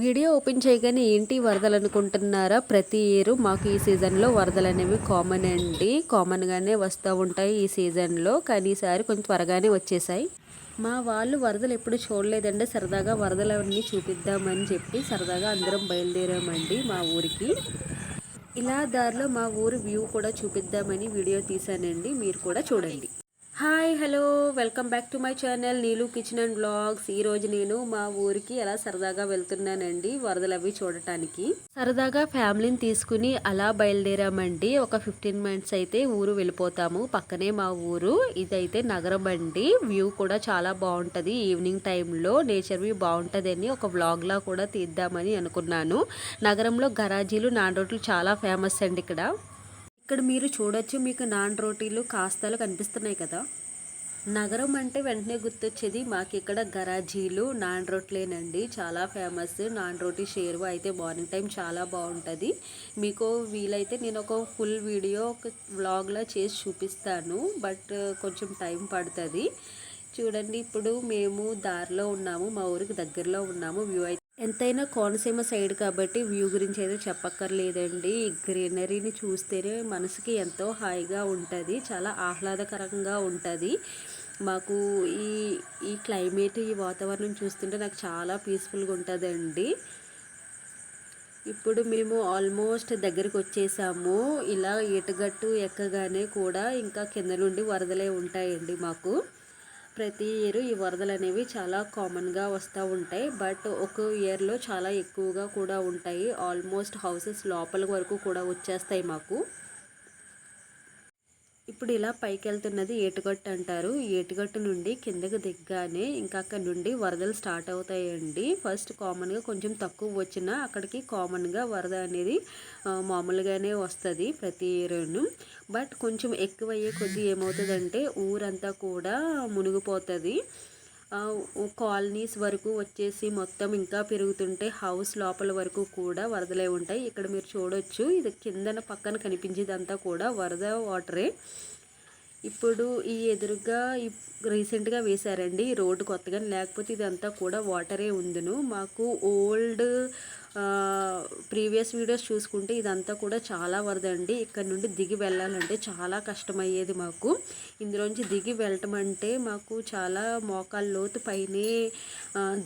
Video open చేయగానే ఏంటి వరదలు అనుకుంటున్నారా ప్రతి ఇయర్ మాకు ఈ సీజన్లో వరదలు అనేవి కామన్ అండి. కామన్గానే వస్తూ ఉంటాయి ఈ సీజన్లో. కానీ ఈసారి కొంచెం త్వరగానే వచ్చేసాయి. మా వాళ్ళు వరదలు ఎప్పుడు చూడలేదండి. సరదాగా వరదలు అవన్నీ చూపిద్దామని చెప్పి సరదాగా అందరం బయలుదేరామండి మా ఊరికి. ఇలా దారిలో మా ఊరి వ్యూ కూడా చూపిద్దామని వీడియో తీశానండి. మీరు కూడా చూడండి. Hi hello. Welcome back to my channel Neelu kitchen and blogs ఈ రోజు నేను మా ఊరికి అలా సరదాగా వెళ్తున్నానండి వరదలు అవి చూడటానికి. సరదాగా ఫ్యామిలీని తీసుకుని అలా బయలుదేరామండి. ఒక ఫిఫ్టీన్ మినిట్స్ అయితే ఊరు వెళ్ళిపోతాము. పక్కనే మా ఊరు. ఇదైతే నగరం అండి. వ్యూ కూడా చాలా బాగుంటుంది. ఈవినింగ్ టైంలో నేచర్ వ్యూ బాగుంటుందని ఒక వ్లాగ్లా కూడా తీద్దామని అనుకున్నాను. నగరంలో గరాజీలు నాన్ రోడ్లు చాలా ఫేమస్ అండి ఇక్కడ. ఇక్కడ మీరు చూడొచ్చు మీకు నాన్ రోటీలు కాస్తాలు కనిపిస్తున్నాయి కదా. నగరం అంటే వెంటనే గుర్తొచ్చేది మాకు ఇక్కడ గరాజీలు నాన్ రోట్లేనండి. చాలా ఫేమస్ నాన్ రోటీ షేర్వా అయితే మార్నింగ్ టైం చాలా బాగుంటుంది. మీకు వీలైతే నేను ఒక ఫుల్ వీడియో ఒక వ్లాగ్లా చేసి చూపిస్తాను. బట్ కొంచెం టైం పడుతుంది. చూడండి ఇప్పుడు మేము దారిలో ఉన్నాము మా ఊరికి దగ్గరలో ఉన్నాము వ్యూ అయితే ఎంతైనా కోనసీమ సైడ్ కాబట్టి వ్యూ గురించి అయితే చెప్పక్కర్లేదండి. గ్రీనరీని చూస్తేనే మనసుకి ఎంతో హాయిగా ఉంటుంది చాలా ఆహ్లాదకరంగా ఉంటుంది. మాకు ఈ ఈ క్లైమేట్ ఈ వాతావరణం చూస్తుంటే నాకు చాలా పీస్ఫుల్గా ఉంటుందండి. ఇప్పుడు మేము ఆల్మోస్ట్ దగ్గరికి వచ్చేసాము. ఇలా ఈటగట్టు ఎక్కగానే కూడా ఇంకా కింద నుండి వరదలే ఉంటాయండి మాకు. ప్రతి ఇయర్ ఈ వరదలు అనేవి చాలా కామన్గా వస్తూ ఉంటాయి. బట్ ఒక ఇయర్లో చాలా ఎక్కువగా కూడా ఉంటాయి. ఆల్మోస్ట్ హౌసెస్ లోపల వరకు కూడా వచ్చేస్తాయి మాకు. ఇప్పుడు ఇలా పైకి వెళ్తున్నది ఏటుగట్టు అంటారు. ఏటుగట్టు నుండి కిందకి దిగ్గానే ఇంకా అక్కడ నుండి వరదలు స్టార్ట్ అవుతాయండి. ఫస్ట్ కామన్గా కొంచెం తక్కువ వచ్చినా అక్కడికి కామన్గా వరద అనేది మామూలుగానే వస్తుంది ప్రతి ఇయర్ను బట్ కొంచెం ఎక్కువ అయ్యే కొద్దీ ఏమవుతుందంటే ఊరంతా కూడా మునిగిపోతుంది. కాలనీస్ వరకు వచ్చేసి మొత్తం ఇంకా పెరుగుతుంటే హౌస్ లోపల వరకు కూడా వరదలే ఉంటాయి. ఇక్కడ మీరు చూడొచ్చు. ఇది కిందన పక్కన కనిపించేదంతా కూడా వరద వాటరే. ఇప్పుడు ఈ ఎదురుగా రీసెంట్గా వేశారండి రోడ్డు కొత్తగా లేకపోతే ఇదంతా కూడా వాటరే ఉందిను. మాకు ఓల్డ్ ప్రీవియస్ వీడియోస్ చూసుకుంటే ఇదంతా కూడా చాలా వరదండి. ఇక్కడ నుండి దిగి వెళ్ళాలంటే చాలా కష్టమయ్యేది మాకు. ఇందులోంచి దిగి వెళ్ళటం అంటే మాకు చాలా మోకాళ్ళ లోతు పైనే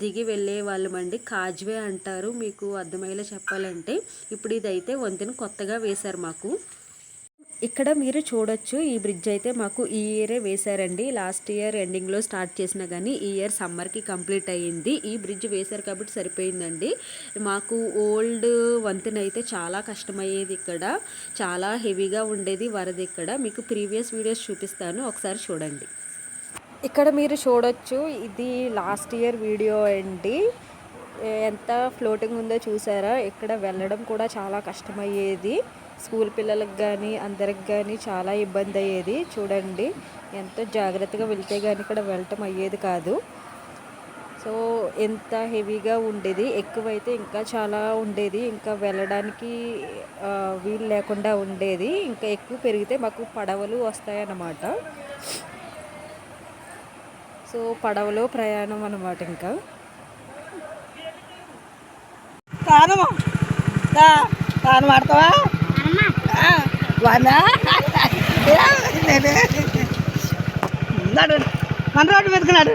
దిగి వెళ్ళే వాళ్ళమండి. కాజ్వే అంటారు మీకు అర్థమయ్యేలా చెప్పాలంటే. ఇప్పుడు ఇదైతే వంతెన కొత్తగా వేశారు మాకు. ఇక్కడ మీరు చూడొచ్చు ఈ బ్రిడ్జ్ అయితే మాకు ఈ ఇయరే వేశారండి. లాస్ట్ ఇయర్ ఎండింగ్లో స్టార్ట్ చేసినా కానీ ఈ ఇయర్ సమ్మర్కి కంప్లీట్ అయ్యింది. ఈ బ్రిడ్జ్ వేశారు కాబట్టి సరిపోయిందండి. మాకు ఓల్డ్ వంతెన అయితే చాలా కష్టమయ్యేది ఇక్కడ. చాలా హెవీగా ఉండేది వరద ఇక్కడ. మీకు ప్రీవియస్ వీడియోస్ చూపిస్తాను. ఒకసారి చూడండి. ఇక్కడ మీరు చూడొచ్చు ఇది లాస్ట్ ఇయర్ వీడియో అండి. ఎంత ఫ్లోటింగ్ ఉందో చూసారా? ఇక్కడ వెళ్ళడం కూడా చాలా కష్టమయ్యేది. స్కూల్ పిల్లలకు కానీ అందరికి కానీ చాలా ఇబ్బంది అయ్యేది. చూడండి ఎంతో జాగ్రత్తగా వెళ్తే కానీ ఇక్కడ వెళ్ళటం అయ్యేది కాదు. సో ఎంత హెవీగా ఉండేది. ఎక్కువైతే ఇంకా చాలా ఉండేది. ఇంకా వెళ్ళడానికి వీలు లేకుండా ఉండేది. ఇంకా ఎక్కువ పెరిగితే మాకు పడవలు వస్తాయన్నమాట. సో పడవలో ప్రయాణం అన్నమాట ఇంకా. తానమా తాను నడు. మన రోడ్డు మీదకి నడు.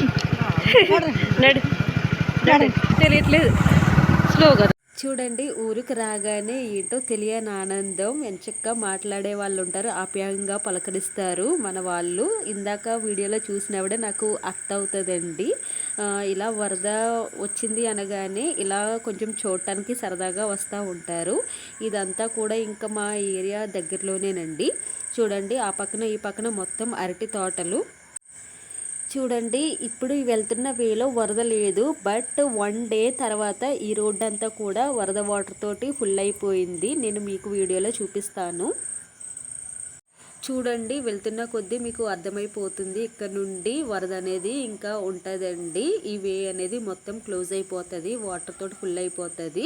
నడు తెలియట్లేదు. స్లోగా. చూడండి ఊరికి రాగానే ఏంటో తెలియని ఆనందం. ఎంచక్క మాట్లాడే వాళ్ళు ఉంటారు ఆప్యాయంగా పలకరిస్తారు మన వాళ్ళు. ఇందాక వీడియోలో చూసినప్పుడే నాకు అర్థ అవుతుందండి ఇలా వరద వచ్చింది అనగానే ఇలా కొంచెం చూడటానికి సరదాగా వస్తూ ఉంటారు. ఇదంతా కూడా ఇంకా మా ఏరియా దగ్గరలోనేనండి. చూడండి ఆ పక్కన ఈ పక్కన మొత్తం అరటి తోటలు. చూడండి ఇప్పుడు వెళ్తున్న వేలో వరద లేదు. బట్ వన్ డే తర్వాత ఈ రోడ్డు అంతా కూడా వరద వాటర్ తోటి ఫుల్ అయిపోయింది. నేను మీకు వీడియోలో చూపిస్తాను. చూడండి వెళ్తున్న కొద్దీ మీకు అర్థమైపోతుంది. ఇక్కడ నుండి వరద అనేది ఇంకా ఉంటుందండి. ఈ వే అనేది మొత్తం క్లోజ్ అయిపోతుంది. వాటర్ తోటి ఫుల్ అయిపోతుంది.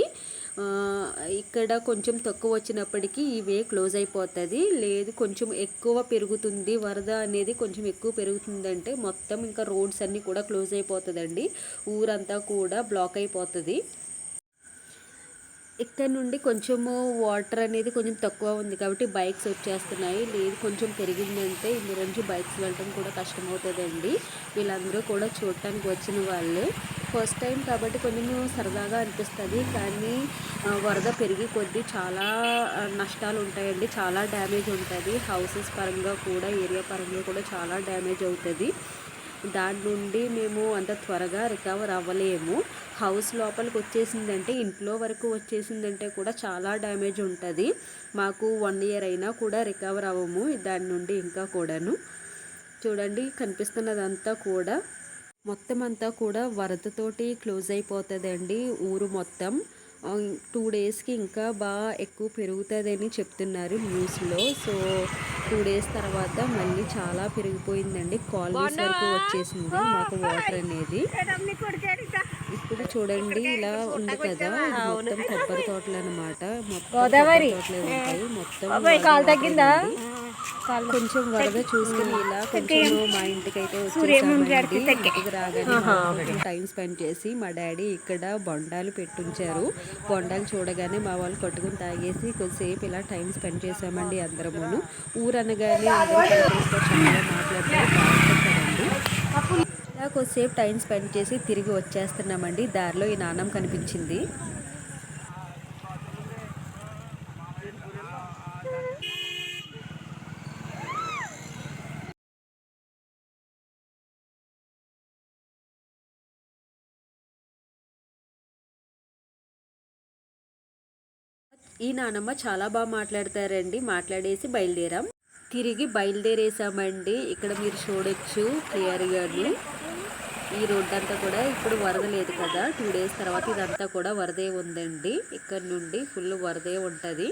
ఇక్కడ కొంచెం తక్కువ వచ్చినప్పటికీ ఈ వే క్లోజ్ అయిపోతుంది. లేదు కొంచెం ఎక్కువ పెరుగుతుంది. వరద అనేది కొంచెం ఎక్కువ పెరుగుతుందంటే మొత్తం ఇంకా రోడ్స్ అన్నీ కూడా క్లోజ్ అయిపోతుందండి. ఊరంతా కూడా బ్లాక్ అయిపోతుంది. ఇక్కడ నుండి కొంచెము వాటర్ అనేది కొంచెం తక్కువ ఉంది కాబట్టి బైక్స్ వచ్చేస్తున్నాయి. లేదు కొంచెం పెరిగిందంటే ఇందు నుంచి బైక్స్ వెళ్ళడం కూడా కష్టమవుతుందండి. వీళ్ళందరూ కూడా చూడటానికి వచ్చిన వాళ్ళే. ఫస్ట్ టైం కాబట్టి కొంచెం సరదాగా అనిపిస్తుంది. కానీ వరద పెరిగి కొద్దీ చాలా నష్టాలు ఉంటాయండి. చాలా డ్యామేజ్ ఉంటుంది. హౌసెస్ పరంగా కూడా ఏరియా పరంగా కూడా చాలా డ్యామేజ్ అవుతుంది. దాని నుండి మేము అంత త్వరగా రికవర్ అవ్వలేము. హౌస్ లోపలికి వచ్చేసిందంటే ఇంట్లో వరకు వచ్చేసిందంటే కూడా చాలా డ్యామేజ్ ఉంటుంది. మాకు వన్ ఇయర్ అయినా కూడా రికవర్ అవ్వము దాని నుండి ఇంకా కూడాను. చూడండి కనిపిస్తున్నదంతా కూడా. మొత్తం అంతా కూడా వరదతోటి క్లోజ్ అయిపోతుందండి ఊరు మొత్తం. టూ డేస్కి ఇంకా బాగా ఎక్కువ పెరుగుతుందని చెప్తున్నారు న్యూస్లో. సో టూ డేస్ తర్వాత మళ్ళీ చాలా పెరిగిపోయిందండి. కాలనీస్ వరకు వచ్చేసింది మాకు వాటర్ అనేది. ఇప్పుడు చూడండి ఇలా ఉంది కదా మొత్తం కొబ్బరి తోటలు అనమాట మొత్తం కొబ్బరి తోటలే ఉంటాయి. మొత్తం. కొంచెం వరద చూసుకుని ఇలా కొంచెం మా ఇంటికి అయితే ఇంటికి రాగానే టైం స్పెండ్ చేసి మా డాడీ ఇక్కడ బొండాలు పెట్టుంచారు. బొండాలు చూడగానే మా వాళ్ళు కొట్టుకుని తాగేసి కొద్దిసేపు ఇలా టైం స్పెండ్ చేసామండి అందరమును. ఊరనగానే అందరూ చాలా మాట్లాడతారు కొద్దిసేపు టైం స్పెండ్ చేసి తిరిగి వచ్చేస్తున్నామండి. దారిలో ఈ నాణం కనిపించింది. ఈ నానమ్మ చాలా బాగా మాట్లాడతారండి. మాట్లాడేసి బయలుదేరాం. తిరిగి బయలుదేరేసామండి. ఇక్కడ మీరు చూడొచ్చు క్లియర్గాను ఈ రోడ్డు అంతా కూడా ఇప్పుడు వరద లేదు కదా. టూ డేస్ తర్వాత ఇదంతా కూడా వరదే ఉందండి. ఇక్కడ నుండి ఫుల్ వరదే ఉంటుంది.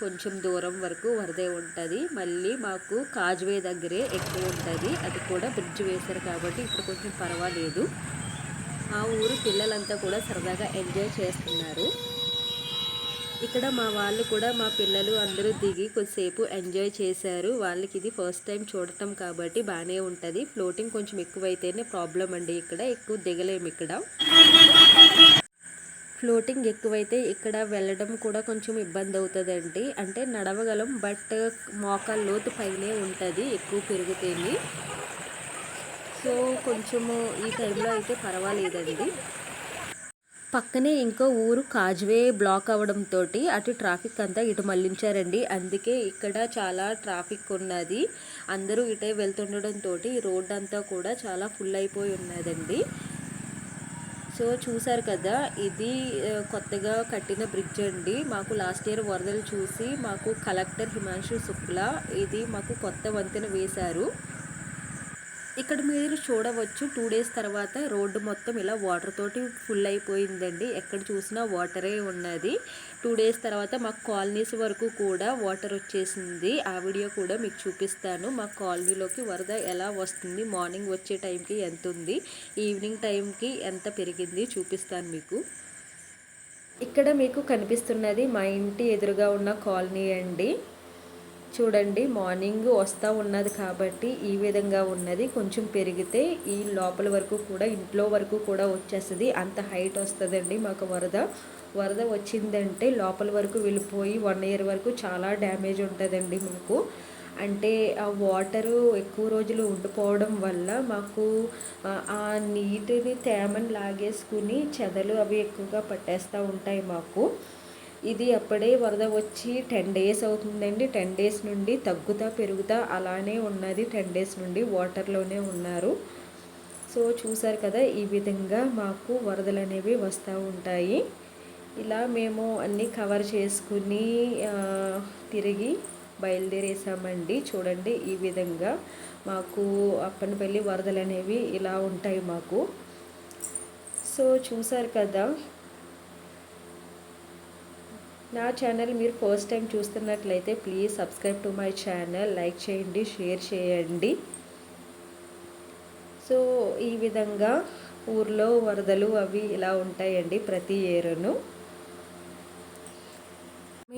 కొంచెం దూరం వరకు వరదే ఉంటుంది. మళ్ళీ మాకు కాజ్వే దగ్గరే ఎక్కువ ఉంటుంది. అది కూడా బ్రిడ్జ్ వేశారు కాబట్టి ఇప్పుడు కొంచెం పర్వాలేదు. ఆ ఊరు పిల్లలంతా కూడా సరదాగా ఎంజాయ్ చేస్తున్నారు. ఇక్కడ మా వాళ్ళు కూడా మా పిల్లలు అందరూ దిగి కొద్దిసేపు ఎంజాయ్ చేశారు. వాళ్ళకి ఇది ఫస్ట్ టైం చూడటం కాబట్టి బాగానే ఉంటుంది. ఫ్లోటింగ్ కొంచెం ఎక్కువైతేనే ప్రాబ్లం అండి ఇక్కడ. ఎక్కువ దిగలేము ఇక్కడ. ఫ్లోటింగ్ ఎక్కువైతే ఇక్కడ వెళ్ళడం కూడా కొంచెం ఇబ్బంది అవుతుందండి. అంటే నడవగలం బట్ మోకాల లోతు పైనే ఉంటుంది ఎక్కువ పెరుగుతుంది సో కొంచెము ఈ టైంలో అయితే పర్వాలేదండి. పక్కనే ఇంకో ఊరు కాజ్వే బ్లాక్ అవ్వడంతో అటు ట్రాఫిక్ అంతా ఇటు మళ్ళించారండి అందుకే ఇక్కడ చాలా ట్రాఫిక్ ఉన్నది. అందరూ ఇటే వెళ్తుండడంతో ఈ రోడ్ అంతా కూడా చాలా ఫుల్ అయిపోయి ఉన్నదండి. సో చూసారు కదా ఇది కొత్తగా కట్టిన బ్రిడ్జ్ అండి. మాకు లాస్ట్ ఇయర్ వరదలు చూసి మాకు కలెక్టర్ హిమాంశు శుక్లా ఇది మాకు కొత్త వంతెన వేశారు. ఇక్కడ మీరు చూడవచ్చు టూ డేస్ తర్వాత రోడ్డు మొత్తం ఇలా వాటర్ తోటి ఫుల్ అయిపోయిందండి. ఎక్కడ చూసినా వాటరే ఉన్నది. టూ డేస్ తర్వాత మాకు కాలనీస్ వరకు కూడా వాటర్ వచ్చేసింది. ఆ వీడియో కూడా మీకు చూపిస్తాను. మా కాలనీలోకి వరద ఎలా వస్తుంది? మార్నింగ్ వచ్చే టైంకి ఎంత ఉంది? ఈవినింగ్ టైంకి ఎంత పెరిగింది? చూపిస్తాను మీకు. ఇక్కడ మీకు కనిపిస్తున్నది మా ఇంటి ఎదురుగా ఉన్న కాలనీ అండి. చూడండి మార్నింగ్ వస్తూ ఉన్నది కాబట్టి ఈ విధంగా ఉన్నది. కొంచెం పెరిగితే ఈ లోపల వరకు కూడా ఇంట్లో వరకు కూడా వచ్చేస్తుంది. అంత హైట్ వస్తుందండి మాకు వరద. వరద వచ్చిందంటే లోపల వరకు వెళ్ళిపోయి వన్ ఇయర్ వరకు చాలా డ్యామేజ్ ఉంటుందండి మాకు. అంటే ఆ వాటరు ఎక్కువ రోజులు ఉండిపోవడం వల్ల మాకు ఆ, నీటిని తేమని లాగేసుకుని చెదలు అవి ఎక్కువగా పట్టేస్తూ ఉంటాయి మాకు. ఇది అప్పుడే వరద వచ్చి టెన్ డేస్ అవుతుందండి. టెన్ డేస్ నుండి తగ్గుతా పెరుగుతా అలానే ఉన్నది. టెన్ డేస్ నుండి వాటర్లోనే ఉన్నారు. సో చూసారు కదా ఈ విధంగా మాకు వరదలు అనేవి వస్తూ ఉంటాయి. ఇలా మేము అన్నీ కవర్ చేసుకుని తిరిగి బయలుదేరేసామండి చూడండి ఈ విధంగా మాకు అప్పనపల్లి వరదలు అనేవి ఇలా ఉంటాయి మాకు. సో చూసారు కదా నా ఛానల్ మీరు ఫస్ట్ టైం చూస్తున్నట్లయితే please subscribe to my channel like చేయండి షేర్ చేయండి. సో ఈ విధంగా ఊర్లో వరదలు అవి ఇలా ఉంటాయండి ప్రతి ఏరును.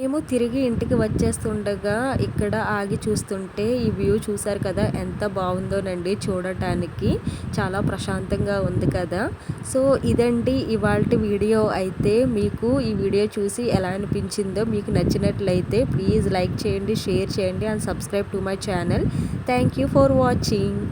మేము తిరిగి ఇంటికి వచ్చేస్తుండగా ఇక్కడ ఆగి చూస్తుంటే ఈ వ్యూ చూసారు కదా ఎంత బాగుందోనండి చూడటానికి. చాలా ప్రశాంతంగా ఉంది కదా. సో ఇదండి ఇవాళ వీడియో. అయితే మీకు ఈ వీడియో చూసి ఎలా అనిపించిందో మీకు నచ్చినట్లయితే ప్లీజ్ లైక్ చేయండి షేర్ చేయండి and subscribe to my channel. Thank you for watching.